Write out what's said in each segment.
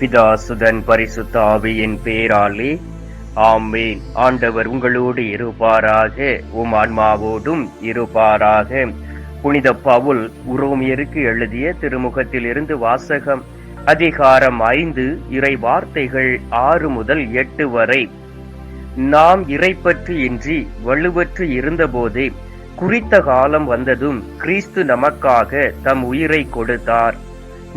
பிதாசுதன் பரிசுத்த ஆவியின் பேராலே ஆமேன். ஆண்டவர் உங்களோடு இருப்பாராக உம் ஆன்மாவோடும் இருப்பாராக. புனித பவுல் உரோமியருக்கு எழுதிய திருமுகத்தில் இருந்து வாசகம் அதிகாரம் ஐந்து இறை வார்த்தைகள் ஆறு முதல் எட்டு வரை. நாம் இறைப்பற்று இன்றி வலுவற்று இருந்தபோதே குறித்த காலம் வந்ததும் கிறிஸ்து நமக்காக தம் உயிரை கொடுத்தார்.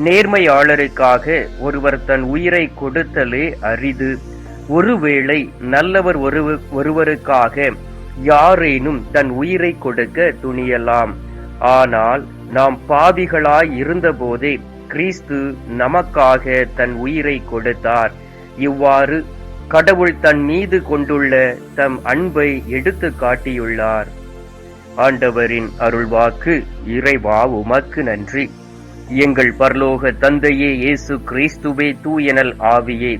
நேர்மையாளருக்காக ஒருவர் தன் உயிரை கொடுத்தலே அரிது. ஒருவேளை நல்லவர் ஒருவ ஒருவருக்காக யாரேனும் தன் உயிரை கொடுக்க துணியலாம். ஆனால் நாம் பாவிகளாய் இருந்தபோதே கிறிஸ்து நமக்காக தன் உயிரை கொடுத்தார். இவ்வாறு கடவுள் தன் மீது கொண்டுள்ள தம் அன்பை எடுத்து காட்டியுள்ளார். ஆண்டவரின் அருள்வாக்கு இறைவா உமக்கு நன்றி. எங்கள் பரலோக தந்தையே இயேசு கிறிஸ்துவே தூயனல் ஆவியே.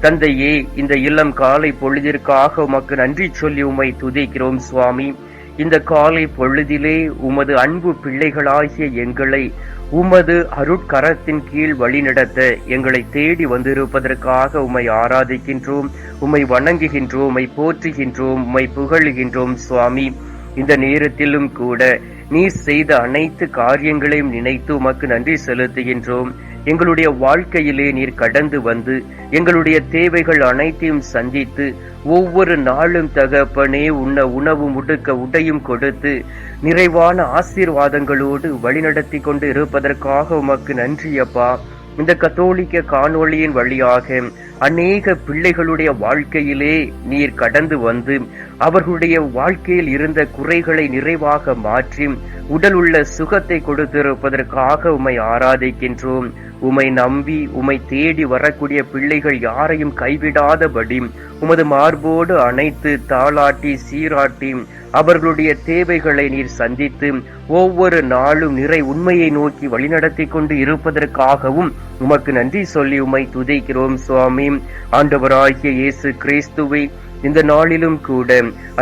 தந்தையே இந்த இளம் காலை பொழுதிற்காக உமக்கு நன்றி சொல்லி உம்மை துதிக்கிறோம் சுவாமி. இந்த காலை பொழுதிலே உமது அன்பு பிள்ளைகளாகிய எங்களை உமது அருட்கரத்தின் கீழ் வழிநடத்த எங்களை தேடி வந்திருப்பதற்காக உம்மை ஆராதிக்கின்றோம் உம்மை வணங்குகின்றோம் உம்மை போற்றுகின்றோம் உம்மை புகழுகின்றோம் சுவாமி. இந்த நேரத்திலும் கூட நீர் செய்த அனைத்து காரியங்களையும் நினைத்து உமக்கு நன்றி செலுத்துகின்றோம். எங்களுடைய வாழ்க்கையிலே நீர் கடந்து வந்து எங்களுடைய தேவைகள் அனைத்தையும் சந்தித்து ஒவ்வொரு நாளும் தகப்பனே உண்ண உணவு முடுக்க உடையும் கொடுத்து நிறைவான ஆசீர்வாதங்களோடு வழிநடத்தி கொண்டு இருப்பதற்காக உமக்கு நன்றி அப்பா. இந்த கத்தோலிக்க காணொளியின் வழியாக அநேக பிள்ளைகளுடைய வாழ்க்கையிலே நீர் கடந்து வந்து அவர்களுடைய வாழ்க்கையில் இருந்த குறைகளை நிறைவாக மாற்றி உடல் உள்ள சுகத்தை கொடுத்திருப்பதற்காக உம்மை ஆராதிக்கின்றோம். உமை நம்பி உமை தேடி வரக்கூடிய பிள்ளைகள் யாரையும் கைவிடாதபடி உமது மார்போடு அணைத்து தாளாட்டி சீராட்டி அவர்களுடைய தேவைகளை நீர் சந்தித்து ஒவ்வொரு நாளும் நிறை உண்மையை நோக்கி வழிநடத்தி கொண்டு இருப்பதற்காகவும் உமக்கு நன்றி சொல்லி உமை துதைக்கிறோம் சுவாமி. ஆண்டவராகிய இயேசு கிறிஸ்துவை இந்த நாளிலும் கூட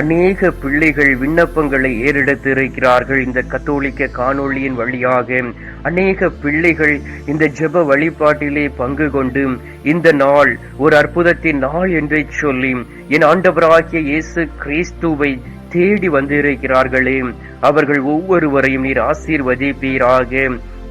அநேக பிள்ளைகள் விண்ணப்பங்களை ஏறெடுத்திருக்கிறார்கள். இந்த கத்தோலிக்க காணொளியின் வழியாக அநேக பிள்ளைகள் இந்த ஜெப வழிபாட்டிலே பங்கு கொண்டு இந்த நாள் ஒரு அற்புதத்தின் நாள் என்று சொல்லி என் ஆண்டவராகிய இயேசு கிறிஸ்துவை தேடி வந்திருக்கிறார்களே. அவர்கள் ஒவ்வொருவரையும் நீர் ஆசீர்வதிப்பீராக.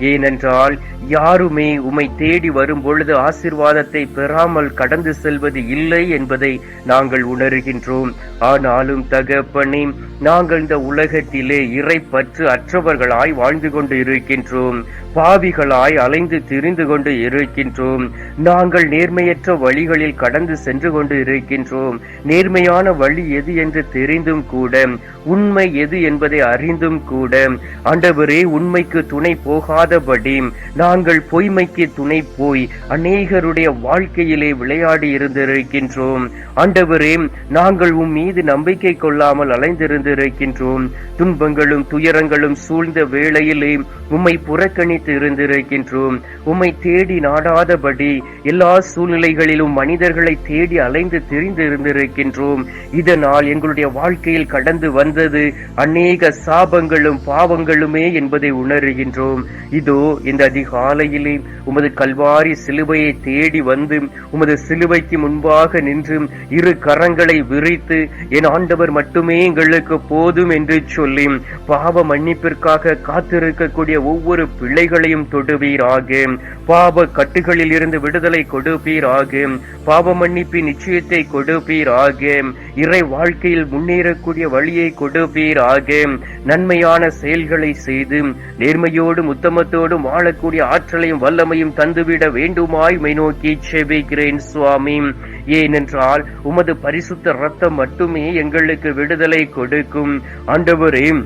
ஏனென்றால் யாருமே உம்மை தேடி வரும் பொழுது ஆசிர்வாதத்தை பெறாமல் கடந்து செல்வது இல்லை என்பதை நாங்கள் உணர்கின்றோம். ஆனாலும் தகப்பனே நாங்கள் இந்த உலகத்திலே இறை பற்று அற்றவர்களாய் வாழ்ந்து கொண்டு இருக்கின்றோம். பாவிகளாய் அலைந்து திரிந்து கொண்டு இருக்கின்றோம். நாங்கள் நேர்மையற்ற வழிகளில் கடந்து சென்று கொண்டு இருக்கின்றோம். நேர்மையான வழி எது என்று தெரிந்தும் கூட உண்மை எது என்பதை அறிந்தும் கூட ஆண்டவரே உண்மைக்கு துணை போகாதபடி நாங்கள் பொய்மைக்கு துணை போய் அநேகருடைய வாழ்க்கையிலே விளையாடி இருந்திருக்கின்றோம். ஆண்டவரே நாங்கள் உம் மீது நம்பிக்கை கொள்ளாமல் அலைந்திருந்திருக்கின்றோம். துன்பங்களும் துயரங்களும் சூழ்ந்த வேளையிலே உம்மை புறக்கணித்து இருந்திருக்கின்றோம். உம்மை தேடி நாடாதபடி எல்லா சூழ்நிலைகளிலும் மனிதர்களை தேடி அலைந்து திரிந்து இருந்திருக்கின்றோம். இதனால் எங்களுடைய வாழ்க்கையில் கடந்து வந்தது அநேக சாபங்களும் பாவங்களுமே என்பதை உணர்கின்றோம். இதோ இந்த அதிகாலையிலே உமது கல்வாரி சிலுவையை தேடி வந்து உமது சிலுவைக்கு முன்பாக நின்று இரு கரங்களை விரித்து என் ஆண்டவர் மட்டுமே எங்களுக்கு போதும் என்று சொல்லி பாவ மன்னிப்பிற்காக காத்திருக்கக்கூடிய ஒவ்வொரு பிள்ளைகளையும் தொடுவீராக. பாப கட்டுகளில் இருந்து விடுதலை கொடுப்பீராக. பாப மன்னிப்பின் நிச்சயத்தை கொடுப்பீராக. இறை வாழ்க்கையில் முன்னேறக்கூடிய வழியை கொடுப்பீராக. நன்மையான செயல்களை செய்து நேர்மையோடும் உத்தமத்தோடும் வாழக்கூடிய ஆற்றலையும் வல்லமையும் தந்துவிட வேண்டுமாய் மை நோக்கி செபிக்கிறேன் சுவாமி. ஏனென்றால் உமது பரிசுத்த ரத்தம் மட்டுமே எங்களுக்கு விடுதலை கொடுக்கும். ஆண்டவரே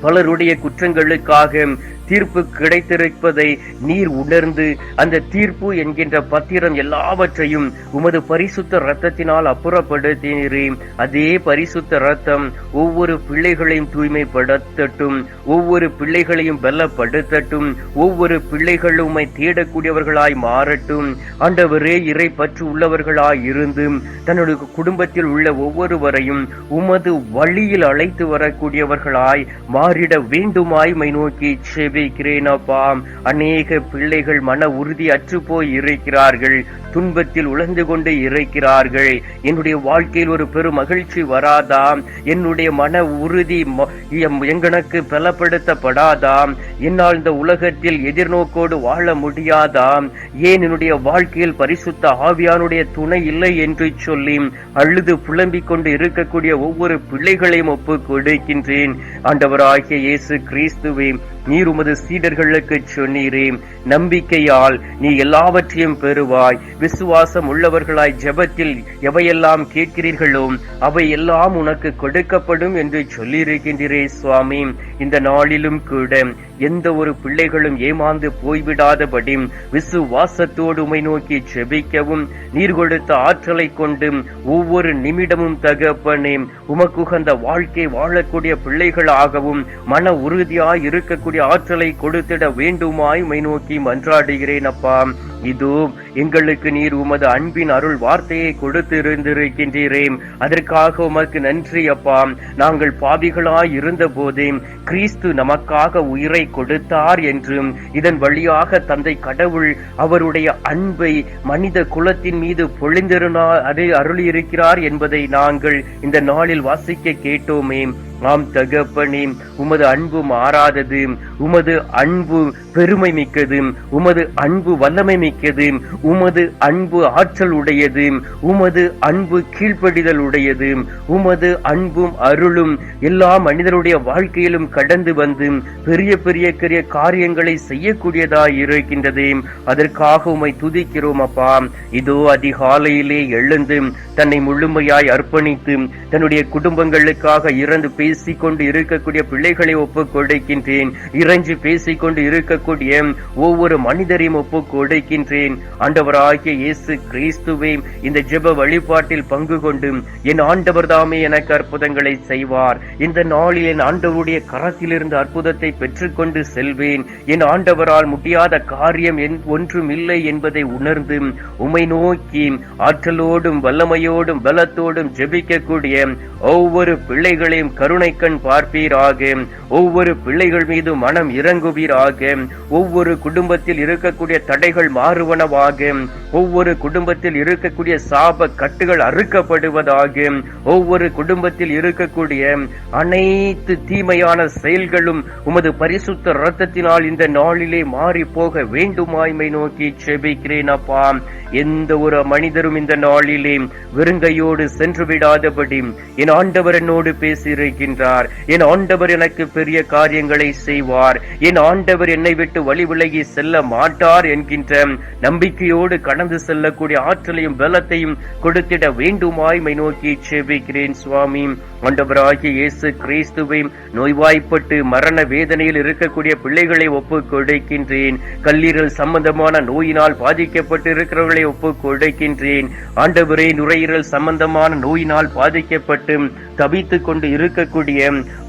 பலருடைய குற்றங்களுக்காக தீர்ப்பு கிடைத்திருப்பதை நீர் உணர்ந்து அந்த தீர்ப்பு என்கின்ற பத்திரம் எல்லாவற்றையும் உமது பரிசுத்த ரத்தத்தினால் அப்புறப்படுத்தினீரே. அதே பரிசுத்த ரத்தம் ஒவ்வொரு பிள்ளைகளையும் தூய்மைப்படுத்தட்டும் ஒவ்வொரு பிள்ளைகளையும் பலப்படுத்தட்டும் ஒவ்வொரு பிள்ளைகளும் உம்மை தேடக்கூடியவர்களாய் மாறட்டும். ஆண்டவரே இறை பற்று உள்ளவர்களாய் இருந்து தன்னுடைய குடும்பத்தில் உள்ள ஒவ்வொருவரையும் உமது வழியில் அழைத்து வரக்கூடியவர்களாய் மாறிட வேண்டுமாய் மை நோக்கி செபி அநேக பிள்ளைகள் மன உறுதி அற்று போய் இருக்கிறார்கள். துன்பத்தில் உழந்து கொண்டு இருக்கிறார்கள் என்னுடைய வாழ்க்கையில் ஒரு பெரும் மகிழ்ச்சி வராதா என்னுடைய மன உறுதி எங்கனக்கு பலப்படுத்தப்படாதாம். என்னால் இந்த உலகத்தில் எதிர்நோக்கோடு வாழ முடியாதாம். ஏன் என்னுடைய வாழ்க்கையில் பரிசுத்த ஆவியானுடைய துணை இல்லை என்று சொல்லி அழுது புலம்பிக் கொண்டு இருக்கக்கூடிய ஒவ்வொரு பிள்ளைகளையும் ஒப்பு கொடுக்கின்றேன். ஆண்டவராகிய இயேசு கிறிஸ்துவே நீர் உமது சீடர்களுக்கு சொன்னீரே நம்பிக்கையால் நீ எல்லாவற்றையும் பெறுவாய். விசுவாசம் உள்ளவர்களாய் ஜெபத்தில் எவையெல்லாம் கேட்கிறீர்களோ அவை எல்லாம் உனக்கு கொடுக்கப்படும் என்று சொல்லியிருக்கின்றீரே சுவாமி. இந்த நாளிலும் கூட எந்த ஒரு பிள்ளைகளும் ஏமாந்து போய்விடாதபடி விசுவாசத்தோடு உமை நோக்கி ஜெபிக்கவும் நீர் கொடுத்த ஆற்றலை கொண்டு ஒவ்வொரு நிமிடமும் தகப்பனே உமக்குகந்த வாழ்க்கை வாழக்கூடிய பிள்ளைகளாகவும் மன உறுதியாய் இருக்கக்கூடிய ஆற்றலை கொடுத்திட வேண்டுமாய் உமை நோக்கி மன்றாடுகிறேன் அப்பா. இதோ எங்களுக்கு நீர் உமது அன்பின் அருள் வார்த்தையை கொடுத்து இருந்திருக்கின்றீரே அதற்காக உமக்கு நன்றி அப்பா. நாங்கள் பாவிகளாய் இருந்த போதே கிறிஸ்து நமக்காக உயிரை கொடுத்தார் என்றும் இதன் வழியாக தந்தை கடவுள் அவருடைய அன்பை மனித குலத்தின் மீது பொழிந்திருந்தார் அதை அருளியிருக்கிறார் என்பதை நாங்கள் இந்த நாளில் வாசிக்க கேட்டோமே. ஆம் தகப்பனே உமது அன்பு மாறாதது உமது அன்பு பெருமை மிக்கது உமது அன்பு வல்லமை மிக்கது உமது அன்பு ஆற்றல் உடையது உமது அன்பு கீழ்ப்படிதல் உடையது உமது அன்பும் அருளும் எல்லா மனிதருடைய வாழ்க்கையிலும் கடந்து வந்து பெரிய பெரிய பெரிய காரியங்களை செய்யக்கூடியதாய் இருக்கின்றது. அதற்காக உமை துதிக்கிறோம் அப்பா. இதோ அதிகாலையிலே எழுந்து தன்னை முழுமையாய் அர்ப்பணித்து தன்னுடைய குடும்பங்களுக்காக இறந்து பேச பேசிக்கொண்டு இருக்கக்கூடிய பிள்ளைகளை ஒப்புக் கொடுக்கின்றேன். இறைஞ்சி பேசிக்கொண்டு இருக்கக்கூடிய ஒவ்வொரு மனிதரையும் ஒப்புக் கொடுக்கின்றேன். ஆண்டவராகிய இயேசு கிறிஸ்துவே இந்த ஜெப வழிபாட்டில் பங்கு கொண்டு என் ஆண்டவர் தாமே எனக்கு அற்புதங்களை செய்வார். இந்த நாளில் என் ஆண்டவருடைய கரத்திலிருந்து அற்புதத்தை பெற்றுக்கொண்டு செல்வேன். என் ஆண்டவரால் முடியாத காரியம் ஒன்றும் இல்லை என்பதை உணர்ந்து உமை நோக்கி ஆற்றலோடும் வல்லமையோடும் பலத்தோடும் ஜெபிக்கக்கூடிய ஒவ்வொரு பிள்ளைகளையும் கரு கண் பார்ப்பீராக. ஒவ்வொரு பிள்ளைகள் மீது மனம் இறங்குவீராக. ஒவ்வொரு குடும்பத்தில் இருக்கக்கூடிய தடைகள் மாறுவனவாக. ஒவ்வொரு குடும்பத்தில் இருக்கக்கூடிய சாப கட்டுகள் அறுக்கப்படுவதாக. ஒவ்வொரு குடும்பத்தில் இருக்கக்கூடிய அனைத்து தீமையான செயல்களும் உமது பரிசுத்த ரத்தத்தினால் இந்த நாளிலே மாறி போக வேண்டுமாய்மை நோக்கி செபிக்கிறேன் அப்பா. எந்த ஒரு மனிதரும் இந்த நாளிலே வெறுங்கையோடு சென்று விடாதபடி என் ஆண்டவர் என்னோடு இருக்கின்றார் என் ஆண்டவர் எனக்கு பெரிய காரியங்களை செய்வார். என் ஆண்டவர் என்னை விட்டு வழி விலகி செல்ல மாட்டார் என்கின்ற நம்பிக்கையோடு கடந்து செல்லக்கூடிய ஆற்றலையும் பலத்தையும் கொடுத்திட வேண்டுமாய்மை நோக்கி செபிக்கிறேன் சுவாமி. ஆண்டவராகிய இயேசு கிறிஸ்துவை நோய்வாய்ப்பட்டு மரண வேதனையில் இருக்கக்கூடிய பிள்ளைகளை ஒப்பு கொடுக்கின்றேன். கல்லீரல் சம்பந்தமான நோயினால் பாதிக்கப்பட்டு இருக்கிறவர்களை ஒப்பு கொடுக்கின்றேன். ஆண்டவரே நுரையீரல் சம்பந்தமான நோயினால் பாதிக்கப்பட்டு தவித்துக் கொண்டு இருக்கக்கூடிய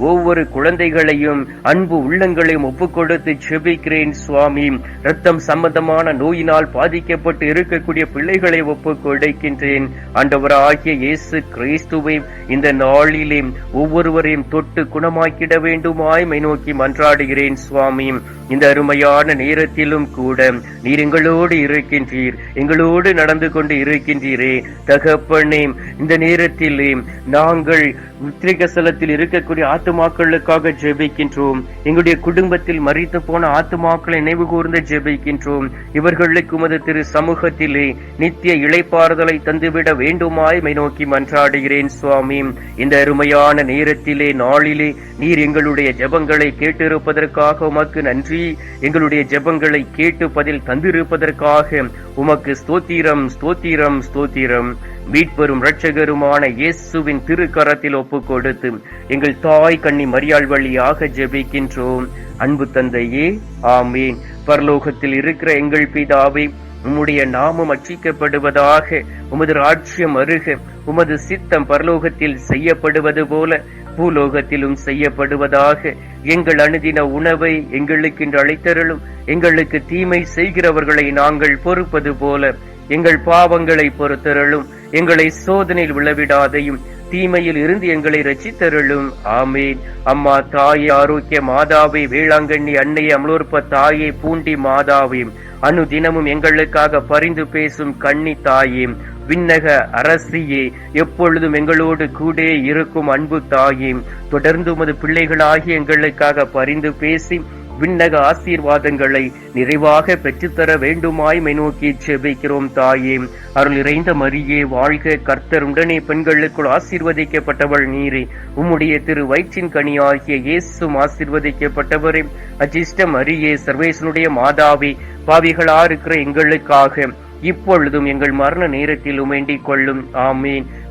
ஒவ்வொரு குழந்தைகளையும் அன்பு உள்ளங்களையும் ஒப்பு கொடுத்து செபிக்கிறேன் சுவாமி. ரத்தம் சம்பந்தமான நோயினால் பாதிக்கப்பட்டு இருக்கக்கூடிய பிள்ளைகளை ஒப்பு கொடுக்கின்றேன். ஆண்டவராகிய இயேசு கிறிஸ்துவை இந்த நாளில் ஒவ்வொருவரையும் தொட்டு குணமாக்கிட வேண்டுமாய் மை நோக்கி மன்றாடுகிறேன் சுவாமி. இந்த அருமையான நேரத்திலும் கூட நீர் எங்களோடு இருக்கின்றீர். எங்களோடு நடந்து கொண்டு இருக்கின்றீரே. தகப்பனே இந்த நேரத்திலே நாங்கள் உத்திரிகசலத்தில் இருக்கக்கூடிய ஆத்துமாக்களுக்காக ஜெபிக்கின்றோம். எங்களுடைய குடும்பத்தில் மறித்து போன ஆத்துமாக்களை நினைவு கூர்ந்து ஜெபிக்கின்றோம். இவர்களுக்கு உமது திரு சமூகத்திலே நித்திய இளைப்பாறுதலை தந்துவிட வேண்டுமாய் மை நோக்கி மன்றாடுகிறேன் சுவாமி. இந்த அருமையான நேரத்திலே நாளிலே நீர் எங்களுடைய ஜெபங்களை கேட்டிருப்பதற்காக உமக்கு நன்றி. எங்களுடைய ஜெபங்களை கேட்டு பதில் தந்திருப்பதற்காக உமக்கு ஸ்தோத்திரம் ஸ்தோத்திரம் ஸ்தோத்திரம். மீட்பெரும் இரட்சகருமான இயேசுவின் திருக்கரத்தில் ஒப்பு கொடுத்து எங்கள் தாய் கண்ணி மரியாள் வழியாக ஜெபிக்கின்றோம். அன்பு தந்தையே ஆமீன். பரலோகத்தில் இருக்கிற எங்கள் பிதாவை உம்முடைய நாமம் அச்சிக்கப்படுவதாக உமது ராஜ்யம் அருக உமது சித்தம் பரலோகத்தில் செய்யப்படுவது போல பூலோகத்திலும் செய்யப்படுவதாக எங்கள் அணுதின உணவை எங்களுக்கு இன்று அழைத்தருளும் எங்களுக்கு தீமை செய்கிறவர்களை நாங்கள் பொறுப்பது போல எங்கள் பாவங்களை பொறுத்தருளும். எங்களை சோதனையில் விழவிடாதையும் தீமையில் இருந்து எங்களை ரசித்தருளும் ஆமீன். அம்மா தாயே ஆரோக்கிய மாதாவை வேளாங்கண்ணி அன்னை அமலோற்ப தாயை பூண்டி மாதாவையும் அனு தினமும் எங்களுக்காக பரிந்து பேசும் கண்ணி தாயே விண்ணக அரசியே எப்பொழுதும் எங்களோடு கூட இருக்கும் அன்பு தாயே தொடர்ந்து உமது பிள்ளைகளாகி எங்களுக்காக பரிந்து பேசி விண்ணக ஆசீர்வாதங்களை நிறைவாக பெற்றுத்தர வேண்டுமாய் மை நோக்கி செபிக்கிறோம் தாயே. அருள் நிறைந்த மரியே வாழ்க கர்த்தர். உடனே பெண்களுக்குள் ஆசீர்வதிக்கப்பட்டவள் நீரே. உம்முடைய திரு வயிற்றின் கனியாகிய இயேசும் ஆசீர்வதிக்கப்பட்டவரே. அஜிஷ்ட மரியே சர்வேசனுடைய மாதாவே பாவிகளா இருக்கிற எங்களுக்காக இப்பொழுதும் எங்கள் மரண நேரத்திலும் வேண்டிக் கொள்ளும். ஆமீன்.